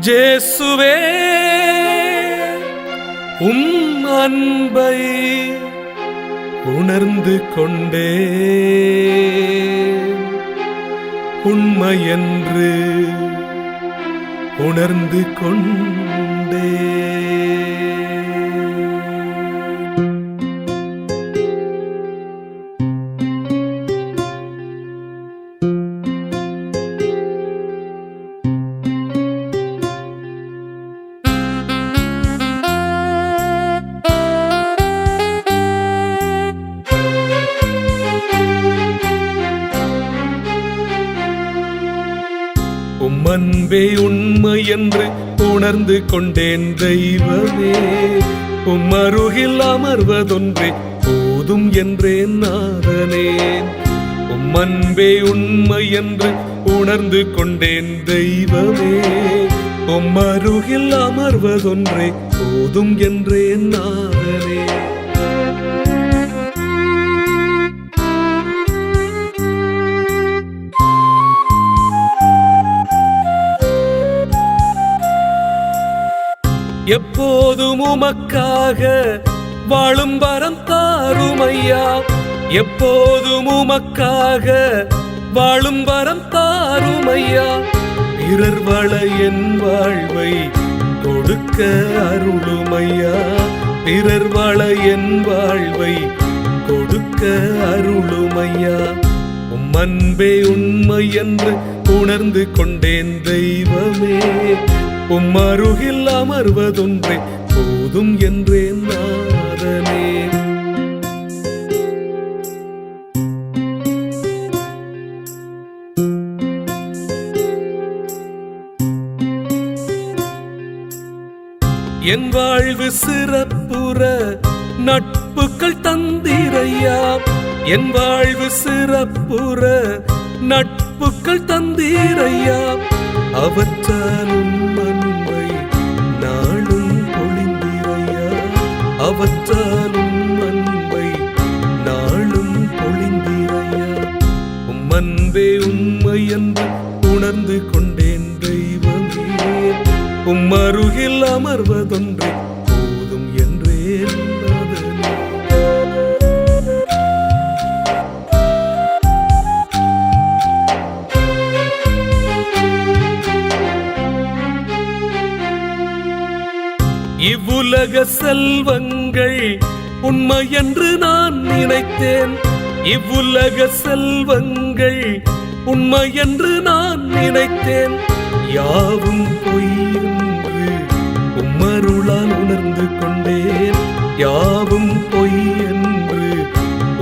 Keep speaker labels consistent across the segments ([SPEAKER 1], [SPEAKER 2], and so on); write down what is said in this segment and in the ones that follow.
[SPEAKER 1] ஜேசுவே உம் அன்பை உணர்ந்து கொண்டே. உண்மையென்று உணர்ந்து கொண்டே உம் அன்பே உண்மை என்று உணர்ந்து கொண்டேன் தெய்வமே. உம் அருகில் அமர்வதொன்றே போதும் என்றேன் நாதனேன். உம் அன்பே உண்மை என்று உணர்ந்து கொண்டேன் தெய்வமே. உம் அருகில் அமர்வதொன்றே போதும் என்றேன் நாதனே. எப்போதும் உமக்காக வாழும் வரம் தாருமையா எப்போதும் உமக்காக வாழும் வரம் தாருமையா பிறர் வள என் வாழ்வை கொடுக்க அருளுமையா பிறர் வள என் வாழ்வை கொடுக்க அருளுமையா உம்மன்பே உண்மை என்று உணர்ந்து கொண்டேன் தெய்வமே. உம்மருகில் அமர்வதொன்றே போதும் என்றேன் நாதனே. என் வாழ்வு சிறப்புற நட்புகள் தந்திரையா? என் வாழ்வு சிறப்புற நட்புகள் தந்தீரையா? அவற்றாலும் அன்பை நாளும் பொழிந்திரையா? அவற்றாலும் அன்பை நாளும் பொழிந்திரையா? உம்மன்பே உண்மை என்று உணர்ந்து கொண்டேன் தெய்வமே. உம்மருகில் அமர்வதொன்றே இவ்வுலக செல்வங்கள் உண்மை என்று நான் நினைத்தேன். இவ்வுலக செல்வங்கள் உண்மை என்று நான் நினைத்தேன். யாவும் பொய் என்று உம்மருளால் உணர்ந்து கொண்டேன். யாவும் பொய் என்று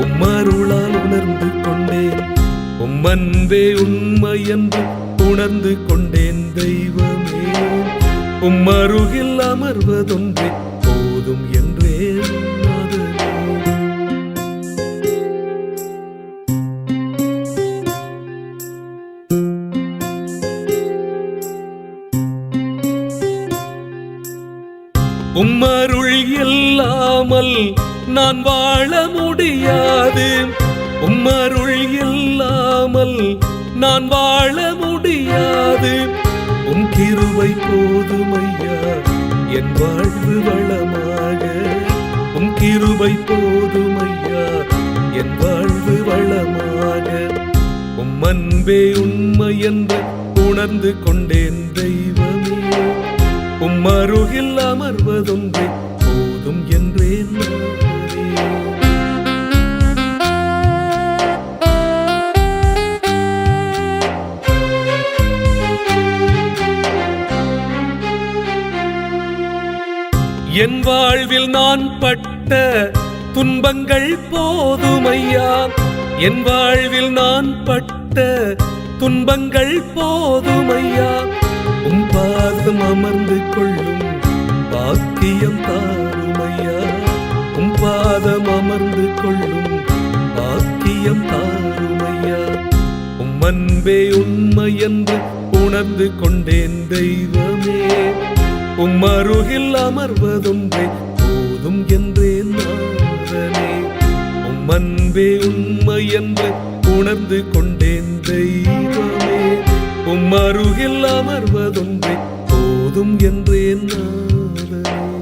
[SPEAKER 1] உம்மருளால் உணர்ந்து கொண்டேன். உம்மன்பே உண்மை என்று உணர்ந்து கொண்டேன் தெய்வமே. உம்மருகில் அமர்வதொன்றே போதும் என்றே உம்மருள் இல்லாமல் நான் வாழ முடியாது. உம்மருள் இல்லாமல் நான் வாழ முடியாது. உம் கிருபை போதுமையா? என் வாழ்வு வளமாக. உன் கிருபை போதுமையா? என் வாழ்வு வளமாக. உம் அன்பே உண்மை என்று உணர்ந்து கொண்டேன் தெய்வமே. உம் அருகில் அமர்வதொன்றே போதும் என்றேன் என் வாழ்வில் நான் பட்ட துன்பங்கள் போதுமையா? என் வாழ்வில் நான் பட்ட துன்பங்கள் போதுமையா? உம் பாதம் அமர்ந்து கொள்ளும் பாக்கியம் தாருமையா? உம் பாதம் அமர்ந்து கொள்ளும் பாக்கியம் தாருமையா? உம் அன்பே உண்மை என்று உணர்ந்து கொண்டேன் தெய்வமே. உம்மருகில் அமர்வதொன்றே போதும் என்றேன் நாதனே. உம் உண்மை என்று உணர்ந்து கொண்டேன் தெய்வமே. உம்மருகில் அமர்வதொன்றே போதும் போதும் என்றேன் நான்